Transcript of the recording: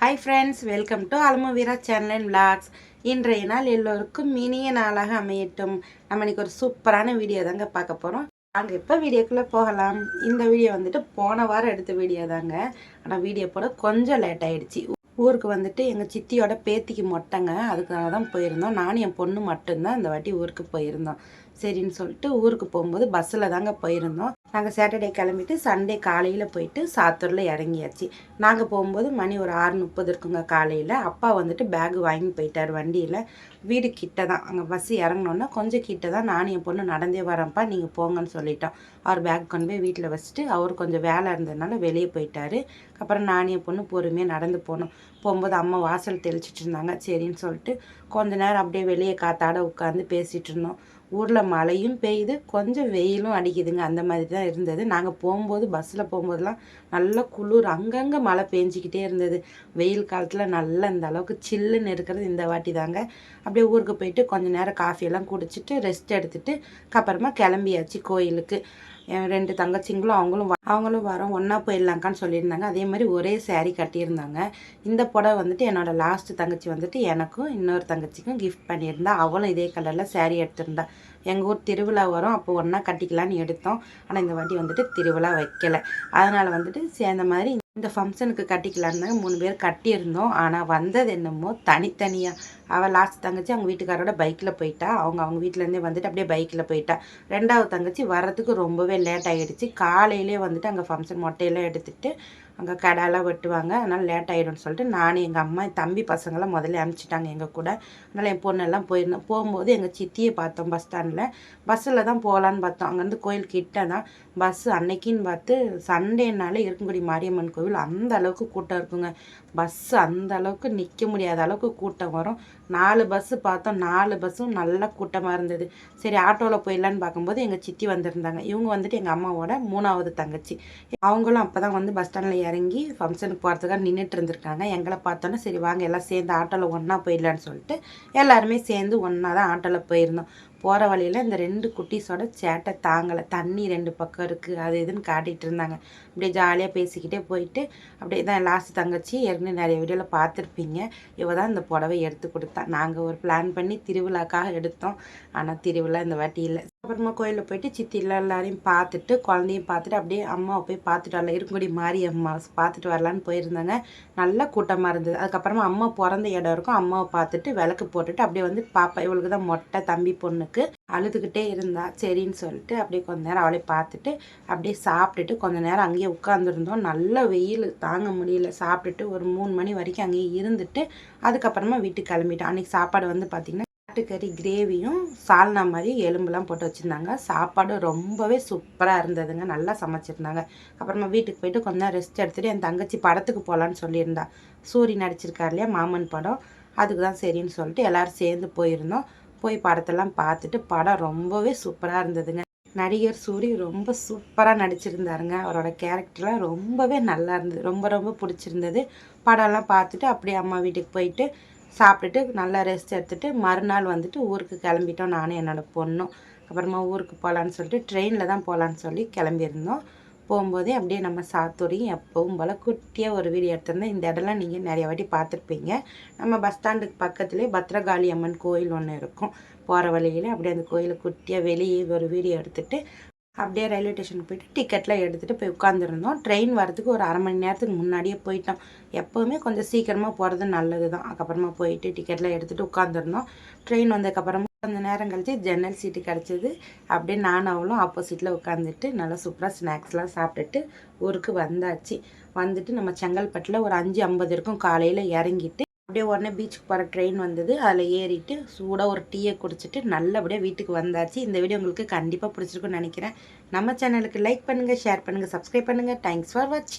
Hi friends welcome to Alamuveera channel and vlogs இன்றைய நாள் எல்லோருக்கும் இனிய நாளாக அமையட்டும். நம்ம இன்னைக்கு ஒரு சூப்பரான வீடியோ தாங்க பார்க்க போகிறோம் அங்கே இப்போ வீடியோக்குள்ளே போகலாம். இந்த வீடியோ வந்துட்டு போன வாரம் எடுத்த வீடியோ தாங்க. ஆனால் வீடியோ போட கொஞ்சம் லேட் ஆகிடுச்சி ஊருக்கு வந்துட்டு எங்கள் சித்தியோட பேத்திக்கு மொட்டைங்க. அதுக்காக தான் போயிருந்தோம். நானும் என் பொண்ணு மட்டும்தான் இந்த வாட்டி ஊருக்கு போயிருந்தோம். சரின்னு சொல்லிட்டு ஊருக்கு போகும்போது பஸ்ஸில் தாங்க போயிருந்தோம். நாங்கள் சாட்டர்டே கிளம்பிட்டு சண்டே காலையில் போயிட்டு சாத்தூரில் இறங்கியாச்சு. நாங்கள் போகும்போது மணி ஒரு ஆறு முப்பது இருக்குங்க காலையில். அப்பா வந்துட்டு பேக் வாங்கி போயிட்டார் வண்டியில். வீடு கிட்ட தான் அங்கே பஸ் இறங்கினோன்னா கொஞ்சம் கிட்ட தான் நானும் என் பொண்ணு நடந்தே வரேன்ப்பா நீங்கள் போங்கன்னு சொல்லிட்டோம். அவர் பேக் கொண்டு போய் வீட்டில் வச்சுட்டு அவர் கொஞ்சம் வேலை இருந்ததுனால வெளியே போயிட்டாரு. அப்புறம் நானும் என் பொண்ணு பொறுமையாக நடந்து போனோம். போகும்போது அம்மா வாசல் தெளிச்சிட்டு இருந்தாங்க. சரின்னு சொல்லிட்டு கொஞ்ச நேரம் அப்படியே வெளியே காத்தாட உட்காந்து பேசிகிட்டு இருந்தோம். ஊரில் மழையும் பெய்யுது கொஞ்சம் வெயிலும் அடிக்குதுங்க. அந்த மாதிரி தான் இருந்தது. நாங்கள் போகும்போது பஸ்ஸில் போகும்போதெல்லாம் நல்ல குளிர் அங்கங்கே மழை பெஞ்சிக்கிட்டே இருந்தது. வெயில் காலத்தில் நல்லா இந்த அளவுக்கு சில்லுன்னு இருக்கிறது இந்த வாட்டி தாங்க அப்படியே ஊருக்கு போயிட்டு கொஞ்சம் நேரம் காஃபியெல்லாம் குடிச்சிட்டு ரெஸ்ட் எடுத்துகிட்டு அப்புறமா கிளம்பியாச்சு கோயிலுக்கு. ரெண்டு தங்கச்சிங்களும் அவங்களும் அவங்களும் வரோம் ஒன்றா போயிடலாங்கான்னு சொல்லியிருந்தாங்க. அதே மாதிரி ஒரே சேரீ கட்டியிருந்தாங்க. இந்த புடவை வந்துட்டு என்னோட லாஸ்ட் தங்கச்சி வந்துட்டு எனக்கும் இன்னொரு தங்கச்சிக்கும் கிஃப்ட் பண்ணியிருந்தா. அவளும் இதே கலரில் சேரீ எடுத்திருந்தா. எங்கள் ஊர் திருவிழா வரும் அப்போ ஒன்றா கட்டிக்கலான்னு எடுத்தோம். ஆனால் இந்த வாட்டி வந்துட்டு திருவிழா வைக்கலை. அதனால் வந்துட்டு சேர்ந்த மாதிரி இந்த ஃபங்க்ஷனுக்கு கட்டிக்கலான்னு மூணு பேர் கட்டியிருந்தோம். ஆனால் வந்தது என்னமோ தனித்தனியாக அவள் லாஸ்ட் தங்கச்சி அவங்க வீட்டுக்காரோட பைக்கில் போயிட்டா. அவங்க அவங்க வீட்டிலேருந்தே வந்துட்டு அப்படியே பைக்கில் போயிட்டா. ரெண்டாவது தங்கச்சி வர்றதுக்கு ரொம்பவே லேட் ஆகிடுச்சு காலையிலே வந்துட்டு அங்கே ஃபங்க்ஷன் மொட்டையெல்லாம் எடுத்துகிட்டு அங்கே கடையெல்லாம் வெட்டுவாங்க. அதனால் லேட் ஆகிடும்னு சொல்லிட்டு நானும் எங்கள் அம்மா தம்பி பசங்களாம் முதல்ல அனுப்பிச்சிட்டாங்க எங்கள் கூட. அதனால் என் பொண்ணெல்லாம் போயிருந்தோம் போகும்போது எங்கள் சித்தியை பார்த்தோம் பஸ் ஸ்டாண்டில் பஸ்ஸில் தான் போகலான்னு பார்த்தோம். அங்கேருந்து கோயில் கிட்ட தான் பஸ்ஸு அன்னைக்குன்னு பார்த்து சண்டேனாலே இருக்கும்படி மாரியம்மன் கோவில் அந்த அளவுக்கு கூட்டம் இருக்குங்க. பஸ்ஸு அந்த அளவுக்கு நிற்க முடியாத அளவுக்கு கூட்டம் வரும். நாலு பஸ்ஸு பார்த்தோம். நாலு பஸ்ஸும் நல்ல கூட்டமாக இருந்தது. சரி ஆட்டோவில் போயிடலான்னு பார்க்கும்போது எங்கள் சித்தி வந்திருந்தாங்க. இவங்க வந்துட்டு எங்கள் அம்மாவோட மூணாவது தங்கச்சி. அவங்களும் அப்போ தான் வந்து பஸ் ஸ்டாண்டில் இறங்கி ஃபங்க்ஷனுக்கு போகிறதுக்காக நின்றுட்டு இருந்திருக்காங்க. எங்களை பார்த்தோன்னே சரி வாங்க எல்லாம் சேர்ந்து ஆட்டோவில் ஒன்றா போயிடலான்னு சொல்லிட்டு எல்லாருமே சேர்ந்து ஒன்றா தான் ஆட்டோவில் போயிருந்தோம். போகிற வழியில் இந்த ரெண்டு குட்டீஸோட சேட்டை தாங்கலை. தண்ணி ரெண்டு பக்கம் இருக்குது அது இதுன்னு காட்டிகிட்டு இருந்தாங்க. அப்படியே ஜாலியாக பேசிக்கிட்டே போயிட்டு அப்படியே தான் லாஸ்ட் தங்கச்சி. ஏற்கனவே நிறைய வீடியோவில் பார்த்துருப்பீங்க. இவ தான் இந்த புடவை எடுத்து கொடுத்தா. நாங்கள் ஒரு பிளான் பண்ணி திருவிழாக்காக எடுத்தோம். ஆனால் திருவிழா இந்த வாட்டி இல்லை. அப்புறமா கோயிலில் போயிட்டு சித்திலாம் எல்லாரையும் பார்த்துட்டு குழந்தையும் பார்த்துட்டு அப்படியே அம்மாவை போய் பார்த்துட்டு வரலாம். இருக்கும்படி மாறி அம்மா பார்த்துட்டு வரலான்னு போயிருந்தாங்க. நல்ல கூட்டமாக இருந்தது. அதுக்கப்புறமா அம்மா பிறந்த இடம் இருக்கும். அம்மாவை பார்த்துட்டு விளக்கு போட்டுட்டு அப்படியே வந்து பாப்பா இவளுக்கு தான் மொட்டை தம்பி பொண்ணுக்கு அழுதுகிட்டே இருந்தா. சரின்னு சொல்லிட்டு அப்படியே கொஞ்ச நேரம் அவளை பார்த்துட்டு அப்படியே சாப்பிட்டுட்டு கொஞ்ச நேரம் அங்கேயே உட்காந்துருந்தோம் நல்ல வெயில் தாங்க முடியல. சாப்பிட்டுட்டு ஒரு மூணு மணி வரைக்கும் அங்கேயே இருந்துட்டு அதுக்கப்புறமா வீட்டுக்கு கிளம்பிட்டோம். அன்றைக்கி சாப்பாடு வந்து பார்த்திங்கன்னா ஆட்டுக்கறி கிரேவியும் சால்னா மாதிரி எலும்புலாம் போட்டு வச்சுருந்தாங்க. சாப்பாடு ரொம்பவே சூப்பராக இருந்ததுங்க. நல்லா சமைச்சிருந்தாங்க. அப்புறமா வீட்டுக்கு போயிட்டு கொஞ்ச நேரம் ரெஸ்ட் எடுத்துகிட்டு என் தங்கச்சி படத்துக்கு போகலான்னு சொல்லியிருந்தா. சூரி நடிச்சிருக்கார் இல்லையா மாமன் படம். அதுக்கு தான் சரின்னு சொல்லிட்டு எல்லோரும் சேர்ந்து போயிருந்தோம். போய் படத்தெல்லாம் பார்த்துட்டு படம் ரொம்பவே சூப்பராக இருந்ததுங்க. நடிகர் சூரி ரொம்ப சூப்பராக நடிச்சிருந்தாருங்க. அவரோட கேரக்டர்லாம் ரொம்பவே நல்லா இருந்தது. ரொம்ப ரொம்ப பிடிச்சிருந்தது. படம்லாம் பார்த்துட்டு அப்படியே அம்மா வீட்டுக்கு போயிட்டு சாப்பிட்டுட்டு நல்லா ரெஸ்ட் எடுத்துகிட்டு மறுநாள் வந்துட்டு ஊருக்கு கிளம்பிட்டோம். நானும் என்னோடய பொண்ணும். அப்புறமா ஊருக்கு போகலான்னு சொல்லிட்டு ட்ரெயினில் தான் போகலான்னு சொல்லி கிளம்பியிருந்தோம். போகும்போதே அப்படியே நம்ம சாத்தூரையும் எப்பவும் போல் குட்டியாக ஒரு வீடியோ எடுத்திருந்தேன். இந்த இடம்லாம் நீங்கள் நிறைய வாட்டி பார்த்துருப்பீங்க. நம்ம பஸ் ஸ்டாண்டுக்கு பக்கத்துலேயே பத்ரகாளி அம்மன் கோயில் ஒன்று இருக்கும். போகிற வழியில் அப்படியே அந்த கோயிலை குட்டியாக வெளியே ஒரு வீடியோ எடுத்துகிட்டு அப்படியே ரயில்வே ஸ்டேஷனுக்கு போயிட்டு டிக்கெட்லாம் எடுத்துகிட்டு போய் உட்காந்துருந்தோம் ட்ரெயின் வரதுக்கு ஒரு அரை மணி நேரத்துக்கு முன்னாடியே போயிட்டோம். எப்போவுமே கொஞ்சம் சீக்கிரமாக போகிறது நல்லது தான் அதுக்கப்புறமா போயிட்டு டிக்கெட்லாம் எடுத்துகிட்டு உட்காந்துருந்தோம் ட்ரெயின் வந்ததுக்கப்புறமா கொஞ்ச நேரம் கழிச்சு ஜன்னல் சீட்டு கிடச்சிது. அப்படியே நானும் அவளும் ஆப்போசிட்டில் உட்காந்துட்டு நல்லா சூப்பராக ஸ்நாக்ஸ்லாம் சாப்பிட்டுட்டு ஊருக்கு வந்தாச்சு. வந்துட்டு நம்ம செங்கல்பட்டில் ஒரு அஞ்சு ஐம்பது இருக்கும். காலையில் இறங்கிட்டு அப்படியே உடனே பீச்சுக்கு போகிற ட்ரெயின் வந்தது. அதில் ஏறிட்டு சூடாக ஒரு டீயை குடிச்சிட்டு நல்லபடியாக வீட்டுக்கு வந்தாச்சு. இந்த வீடியோ உங்களுக்கு கண்டிப்பாக பிடிச்சிருக்குன்னு நினைக்கிறேன். நம்ம சேனலுக்கு லைக் பண்ணுங்கள் ஷேர் பண்ணுங்கள் சப்ஸ்கிரைப் பண்ணுங்கள் தேங்க்ஸ் ஃபார் வாட்சிங்